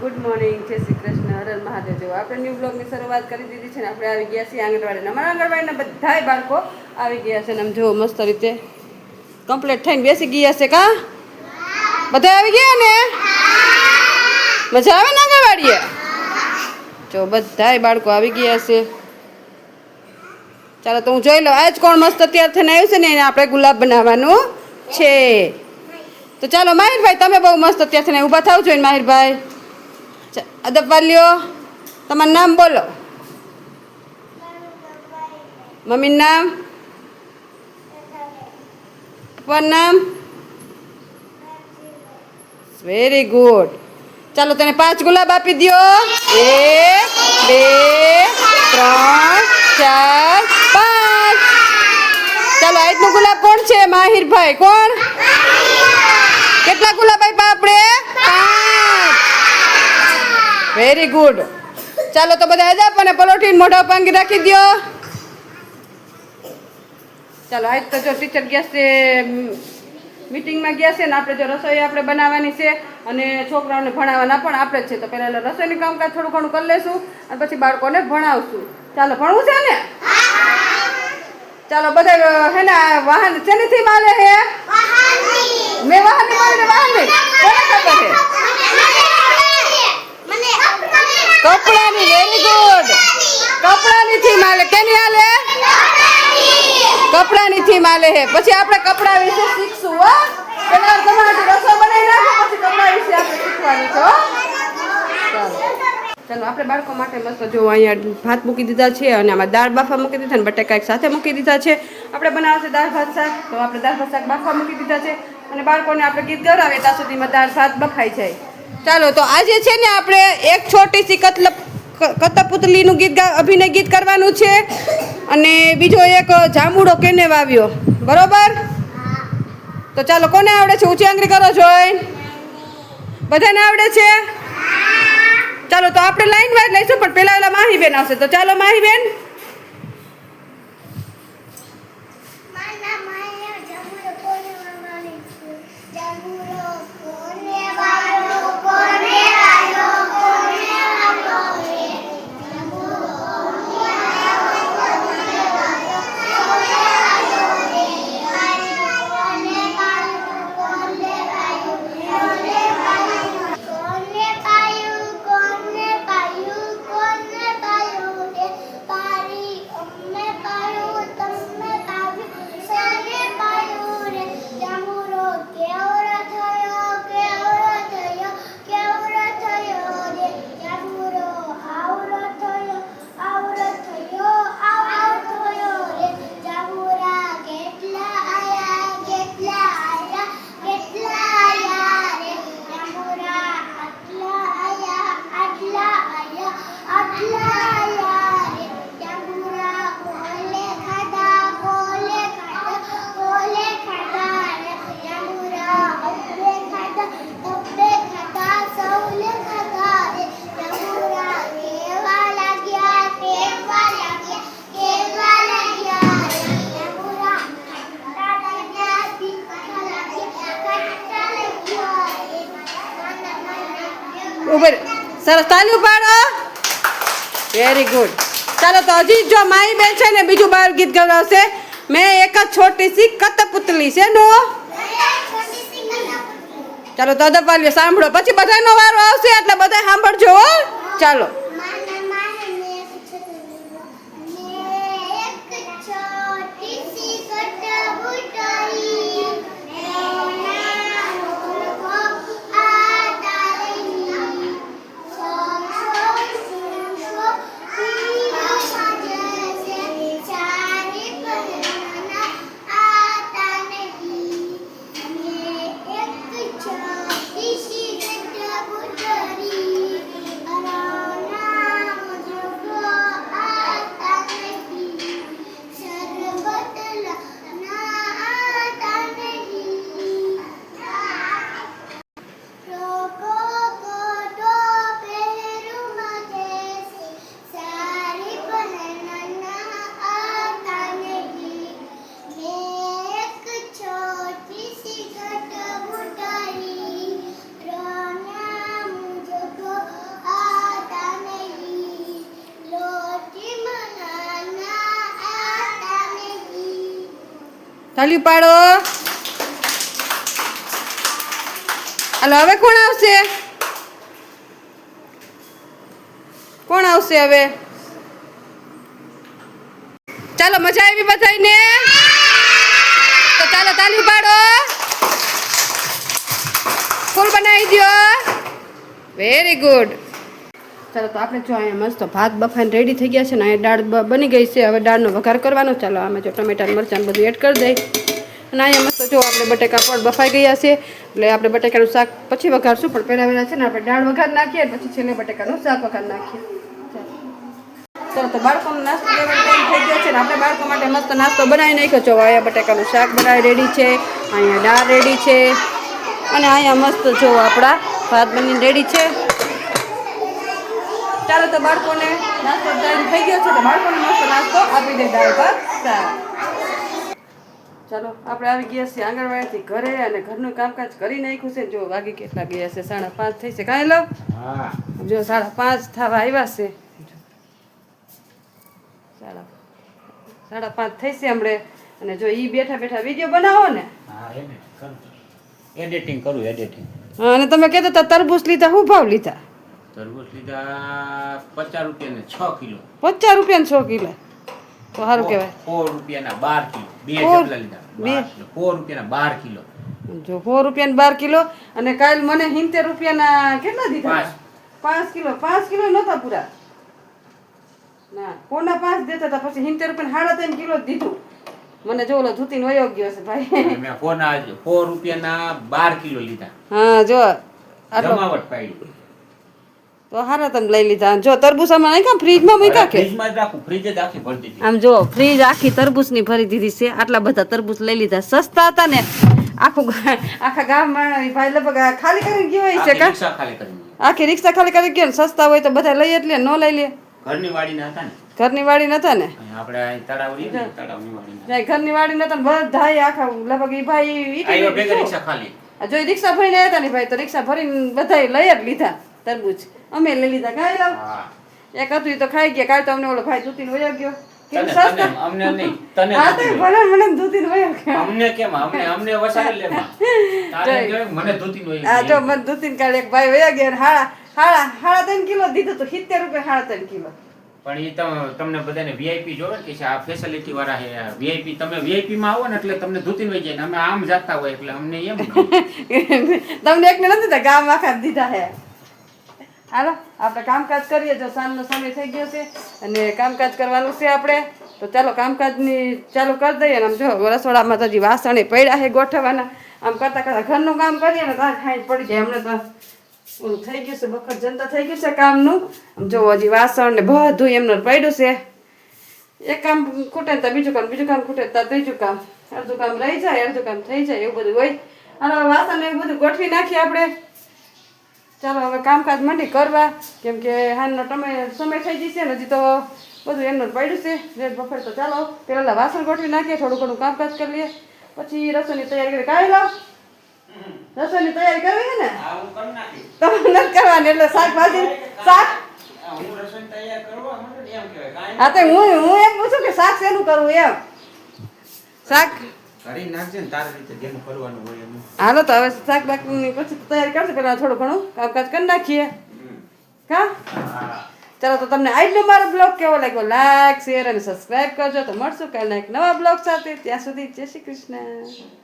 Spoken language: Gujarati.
ગુડ મોર્નિંગ જય શ્રી કૃષ્ણ હરર મહાદેવ. જેવો આપણે ન્યૂ બ્લોગની શરૂઆત કરી દીધી છે ને, આપણે આવી ગયા છીએ આંગણવાડીના અમારા આંગણવાડીના બધાય બાળકો આવી ગયા છે ને, આમ જુઓ, મસ્ત રીતે કમ્પ્લીટ થઈને બેસી ગયા છે કા? બધા આવી ગયા ને? મજા આવે ને આંગણવાડીએ? જો બધાય બાળકો આવી ગયા છે. ચાલો, તો હું જોઈ લઉં, આજ કોણ મસ્ત તૈયાર થઈને આવ્યું છે ને, એને આપણે ગુલાબ બનાવવાનું છે. તો ચાલો, માહિરભાઈ, તમે બહુ મસ્ત અત્યાર થઈને ઊભા થાવ જોઈએ માહિરભાઈ. અદબ તમારું નામ બોલો. મમ્મીનું નામ? પપ્પાનું નામ? વેરી ગુડ ચાલો તને પાંચ ગુલાબ આપી દ્યો. એક, બે, ત્રણ, ચાર, પાંચ. ચાલો આજનું ગુલાબ કોણ છે? માહિરભાઈ, કોણ? કેટલા ગુલાબ આપ્યા આપણે? વેરી ગુડ ચાલો તો બધા અજાપ પણ પલોઠી મોઢા પાંગી રાખી દ્યો. ચાલો આજ તો જો ટીચર ગયા છે મિટિંગમાં ગયા છે ને આપણે જો રસોઈ આપણે બનાવવાની છે અને છોકરાઓને ભણાવવાના પણ આપણે જ છે. તો પહેલાં રસોઈનું કામકાજ થોડું ઘણું કરી લેશું અને પછી બાળકોને ભણાવશું. ચાલો ભણવું છે ને? ચાલો બધા હે ને વાહન શેનીથી માલે હે? મેં વાહન વાહન કોને ખબર છે? કપડાની વેરી ગુડ. કપડાની થી માલે કેની હાલે? કપડાની થી માલે હે. પછી આપણે કપડા વિશે શીખશું, હો. પેલા તમારે રસો બનાવી નાખો, પછી કપડા વિશે આપણે શીખવાનું છો ચાલો, આપણે બાળકો માટે મસ્ત જો અહીંયા ભાત મૂકી દીધા છે અને આમાં દાળ બાફા મૂકી દીધા અને બટાકા એક સાથે મૂકી દીધા છે. આપણે બનાવશે દાળ, ભાત, શાક. તો આપણે દાળ, ભાત, શાક બાફા મૂકી દીધા છે અને બાળકોને આપણે ગીત ગવડાવીએ ત્યાં સુધીમાં દાળ, ભાત બફાઈ જાય. ચાલો, તો આજે છે ને આપણે એક છોટી સી કતલપ કતપુતલીનું ગીત અભિનય ગીત કરવાનું છે અને બીજો એક જાંબુડો કેને વાવ્યો? બરોબર? તો ચાલો, કોને આવડે છે? ઊંચી આંગળી કરો, જોઈ. બધાને આવડે છે? ચાલો, તો આપણે લાઈન વાઇઝ લઈશું, પણ પેલા માહી માહીબેન આવશે. તો ચાલો, માહીબેન. ઉપર સરસ. તાલી ઉપાડો. વેરી ગુડ ચાલો તો હજી જો માઈ બેન છે ને બીજું બાર ગીત ગવડાવશે. મેં એક જ છોટી સી કતપુતલી છે નો. ચાલો તો અદબ સાંભળો. પછી બધાનો વારો આવશે, એટલે બધા સાંભળજો ચાલો. તાલ્યું પાડો હાલો, હવે કોણ આવશે? કોણ આવશે હવે? ચાલો, મજા આવી બધાને તો ચાલો, તાલી પાડો ફૂલ બનાવી દો વેરી ગુડ ચાલો તો આપણે જો અહીંયા મસ્ત ભાત બફાઈને રેડી થઈ ગયા છે ને, અહીંયા દાળ બની ગઈ છે. હવે દાળનો વઘાર કરવાનો. ચાલો, આમાં જો ટમેટા મરચાં બધું એડ કરી દઈ. અને અહીંયા મસ્ત જો આપણે બટેકા પણ બફાઈ ગયા છે. એટલે આપણે બટેકાનું શાક પછી વઘારશું, પણ પહેલાં પહેલાં છે ને આપણે દાળ વઘાર નાખીએ પછી છેલ્લે બટેકાનું શાક વઘાર નાખીએ. ચાલો. તો બાળકોનો નાસ્તો લેવાનો થઈ ગયો છે ને, આપણે બાળકો માટે મસ્ત નાસ્તો બનાવી નાખ્યો. છો અહીંયા બટેકાનું શાક બનાવી રેડી છે, અહીંયા દાળ રેડી છે. અને અહીંયા મસ્ત જો આપણા ભાત બનીને રેડી છે. ચાલો તો બાળકોને નાસ્તો ટાઈમ થઈ ગયો છે તો બાળકોને મસ્ત નાસ્તો આપી દે દાળ ભાત. ચાલો આપણે આવી ગયા છીએ આંગણવાડીથી ઘરે અને ઘરનું કામકાજ કરી નાખ્યું છે. જો વાગી કેટલા ગયા છે? સાડા પાંચ થઈ છે. કાંઈ લો? જો સાડા પાંચ થવા આવ્યા છે. સાડા સાડા પાંચ થઈ છે હમણે. અને જો ઈ બેઠા બેઠા વીડિયો બનાવો ને. એડિટિંગ કરું એડિટિંગ હા, અને તમે કહેતા હતા તરબૂચ લીધા શું ભાવ લીધા? તરબૂચ લીધા પચાસ રૂપિયાને છ કિલો. પચાસ રૂપિયા છ કિલો? તો સારું કહેવાય. સો રૂપિયાના બાર કિલો. બે જેટલા લીધા. બે. સો રૂપિયાના બાર કિલો. જો સો રૂપિયા બાર કિલો અને કાલ મને સિત્તેર રૂપિયાના કેટલા દીધા? પાંચ. કિલો. પાંચ કિલો નહોતા પૂરા. ના કોના પાંચ દેતા હતા? પછી સિત્તેર રૂપિયા સાડા ત્રણ કિલો દીધું. મને જો ઓલો ધૂતીને વયો ગયો છે ભાઈ. મેં કોના સો રૂપિયાના બાર કિલો લીધા. હા જો જમાવટ પાડી. તો હારા તમે લઈ લીધા. જો તરબૂચામાં નાખ્યા ફ્રીજમાં મૂક્યા કે? ફ્રીજમાં જ રાખું. ફ્રીજ જ આખી ભરી દીધી. આમ જો ફ્રીજ આખી તરબૂચની ભરી દીધી છે. આટલા બધા તરબૂચ લઈ લીધા. સસ્તા હતા ને. આખું આખા ગામમાં ભાઈ લગભગ ખાલી કરી ગયો હોય છે આખી કા? રિક્ષા ખાલી આખી રિક્ષા ખાલી કરી ગયો સસ્તા હોય તો બધા લઈ જ લે ન લઈ લે. ઘરની વાડીના હતા ને. ઘરની વાડી નતા ને? ઘરની વાડી નતા ને બધા આખા લગભગ ભાઈ જો. રિક્ષા ભરીને આવ્યા હતા ને ભાઈ તો રિક્ષા ભરીને બધા લઈ જ લીધા તરબૂચ. અમે લઈ લીધા ખાઈ લાવ એક હતું તો ખાઈ ગયા કાલ તો અમને ઓલો ભાઈ દૂતીને વયો ગયો. કેમ તને સસ્તા? તને અમને નહીં તને હા તો ભલે મને દૂતીને વયો ગયો. અમને કેમ? અમને અમને વસાડી લે માં. તારે જય. કેવાય મને ધોતી નો આ જો મને દૂતીને કાલે એક ભાઈ વયા ગયા ને હાડા હાડા હાડા ત્રણ કિલો દીધું તો સિત્તેર રૂપિયા હાડા ત્રણ કિલો. પણ એ તમ- તમને બધાને વીઆઈપી જોવે કે છે આ ફેસિલિટી વાળા છે વીઆઈપી તમે વીઆઈપી માં આવો ને એટલે તમને ધોતી વહી જાય ને અમે આમ જાતા હોય એટલે અમને એમ તમને એકને નથી ગામ આખા દીધા હે હાલો, આપણે કામકાજ કરીએ, જો સાંજનો સમય થઈ ગયો છે અને કામકાજ કરવાનું છે આપણે. તો ચાલો, કામકાજની ચાલુ કરી દઈએ ને આમ જો, રસોડામાં તો હજી વાસણે પડ્યા છે ગોઠવવાના. આમ કરતાં કરતાં ઘરનું કામ કરીએ ને ત્યાં ખાઈ પડી જાય. એમને તો ઓલું થઈ ગયું છે બખર જનતા થઈ ગયું છે કામનું. આમ જો, હજી વાસણ ને બધું એમને પડ્યું છે. એક કામ ખૂટે તો બીજું કામ બીજું કામ ખૂટે તો ત્રીજું કામ. અડધું કામ રહી જાય, અડધું કામ થઈ જાય, એવું બધું હોય. અને વાસણ એવું બધું ગોઠવી નાખીએ આપણે. ચાલો હવે કામકાજ માંડી કરવા કેમ કે હાલનો તમે સમય થઈ જશે ને હજી તો બધું એમનું પડ્યું છે. રેડ બફર તો ચાલો પેલા વાસણ ગોઠવી નાખીએ થોડું ઘણું કામકાજ કરી લઈએ. પછી રસોઈની તૈયારી કરી. કાઢી લાવ? રસોઈની તૈયારી કરવી છે ને. તમે નથી કરવાની એટલે શાકભાજી શાક? હા તો હું હું એમ પૂછું કે શાક શેનું કરવું એમ? શાક? કરી નાખજે ને તારી રીતે જેમ કરવાનું હોય એમ. હાલો તો હવે શાક બાકની પછી તૈયારી કરશે પેલા થોડું ઘણું કામકાજ કરી નાખીએ. કા? હા. ચાલો તો તમને આજનો મારો બ્લોગ કેવો લાગ્યો? લાઈક શેર અને સબસ્ક્રાઇબ કરજો. તો મળશું કાલે એક નવા બ્લોગ સાથે. ત્યાં સુધી જય શ્રી કૃષ્ણ.